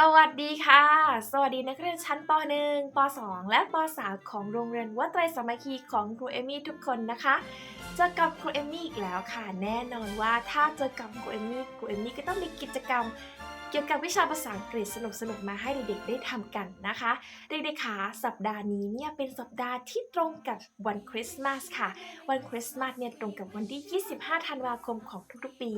สวัสดีค่ะ สวัสดีนักเรียนชั้นป .1 ป .2 และป .3 ของโรงเรียนวัดไตรสามัคคีของครูเอมี่ทุกคนนะคะเจอกับครูเอมี่อีกแล้วค่ะ แน่นอนว่าถ้าเจอกับครูเอมี่ครูเอมี่ก็ต้องมีกิจกรรม เกี่ยวกับวิชาภาษาอังกฤษสนุกๆมาให้เด็กๆได้ทำกันนะคะ เด็กๆคะสัปดาห์นี้เนี่ยเป็นสัปดาห์ที่ตรงกับวันคริสต์มาสค่ะ วันคริสต์มาสเนี่ยตรงกับวันที่ 25 ธันวาคมของทุกๆปี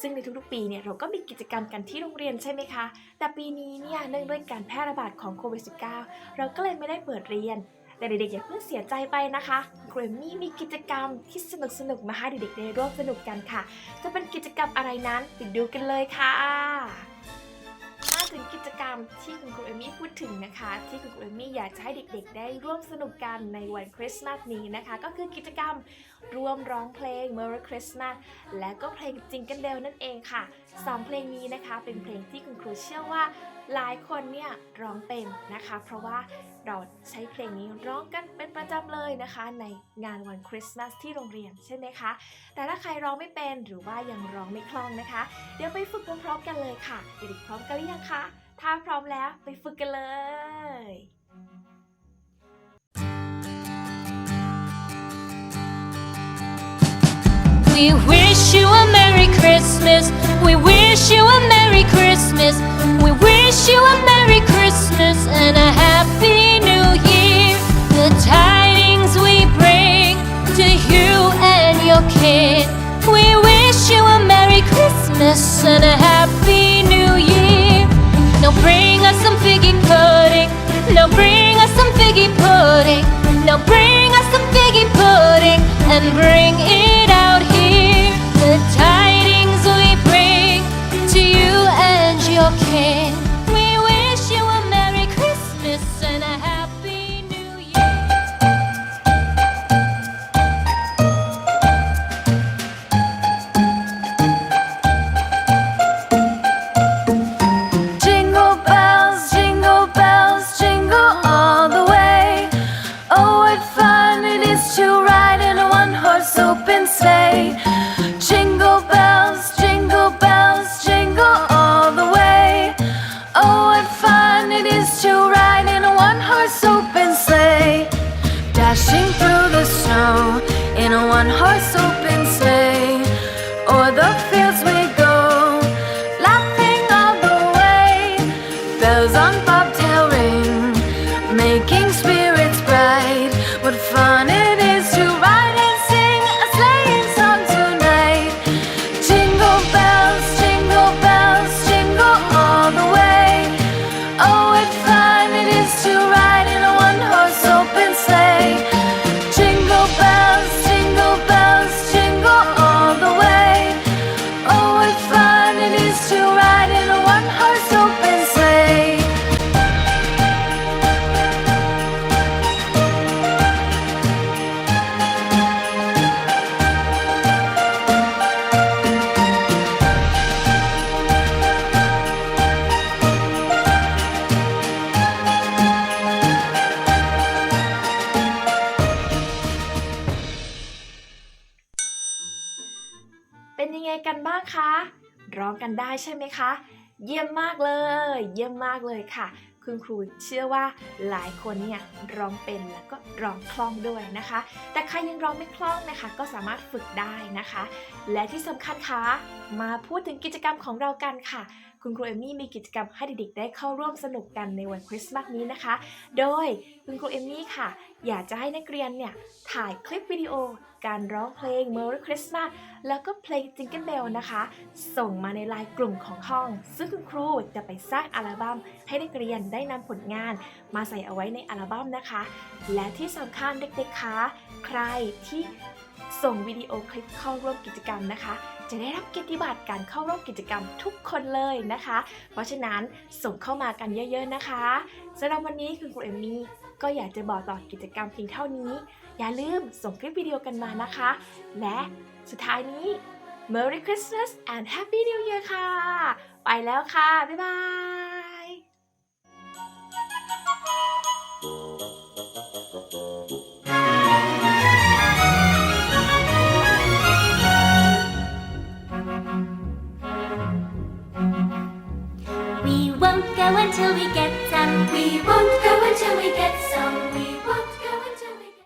ซึ่งในทุกๆ ปีเนี่ยเราก็มีกิจกรรมกันที่โรงเรียนใช่ไหมคะ แต่ปีนี้เนี่ยเนื่องด้วยการแพร่ระบาดของโควิด -19 เราก็เลยไม่ได้เปิดเรียน แต่เด็กๆอย่าเพิ่งเสียใจไปนะคะครูเอมี่มีกิจกรรมที่สนุกๆมาให้เด็กๆได้ร่วมสนุกกันค่ะ จะเป็นกิจกรรมอะไรนั้นไปดูกันเลยค่ะมาถึงกิ จกรรมที่คุณครูเอมี่พูดถึงนะคะ ที่คุณครูเอมี่อยากจะให้เด็กๆ ได้ร่วมสนุกกันในวันคริสต์มาสนี้นะคะ ก็คือกิจกรรมร่วมร้องเพลง Merry Christmas และก็เพลงจิงกันเดลนั่นเองค่ะสองเพลงนี้นะคะเป็นเพลงที่คุณครูเชื่อว่าหลายคนเนี่ยร้องเป็นนะคะ เพราะว่าเราใช้เพลงนี้ร้องกันเป็นประจำเลยนะคะ ในงานวันคริสต์มาสที่โรงเรียนใช่ไหมคะ แต่ถ้าใครร้องไม่เป็นหรือว่ายังร้องไม่คล่องนะคะ เดี๋ยวไปฝึกพร้อมๆกันเลยค่ะเด็กๆพร้อมกันหรือยังคะถ้าพร้อมแล้วไปฝึกกันเลย We wish you a Merry Christmas. We wish you a Merry Christmas. We wish you a Merry Christmas and a Happy New Year. The tidings we bring to you and your kin. We wish you a Merry Christmas and a Happy New Year. Now bring us some figgy pudding. Now bring us some figgy pudding. Now bring us some figgy pudding and bring it and in a one horse open ยังไงกันบ้างคะ ร้องกันได้ใช่ไหมคะ เยี่ยมมากเลย เยี่ยมมากเลยค่ะ คุณครูเชื่อว่าหลายคนเนี่ยร้องเป็นแล้วก็ร้องคล่องด้วยนะคะ แต่ใครยังร้องไม่คล่องนะคะ ก็สามารถฝึกได้นะคะ และที่สำคัญคะมาพูดถึงกิจกรรมของเรากันค่ะ คุณครูเอมี่มีกิจกรรมให้เด็กๆได้เข้าร่วมสนุกกันในวันคริสต์มาสนี้นะคะ โดยคุณครูเอมี่ค่ะ อยากจะให้นักเรียนเนี่ยถ่ายคลิปวิดีโอ การร้องเพลง Merry Christmas แล้วก็เพลง Jingle Bell นะคะ ส่งมาในไลน์กลุ่มของห้อง ซึ่งคุณครูจะไปสร้างอัลบั้มให้นักเรียนได้นำผลงาน มาใส่เอาไว้ในอัลบั้มนะคะ และที่สำคัญเด็กๆคะใครที่ส่งวิดีโอคลิปเข้าร่วมกิจกรรมนะคะ จะได้รับเกียรติบัตรการเข้าร่วมกิจกรรมทุกคนเลยนะคะ เพราะฉะนั้นส่งเข้ามากันเยอะๆนะคะสำหรับวันนี้คุณครูเอมมี่ก็อยากจะบอกต่อกิจกรรมเพียงเท่านี้ อย่าลืมส่งคลิปวิดีโอกันมานะคะ และสุดท้ายนี้ Merry Christmas and Happy New Year ค่ะ ไปแล้วค่ะ บ๊ายบาย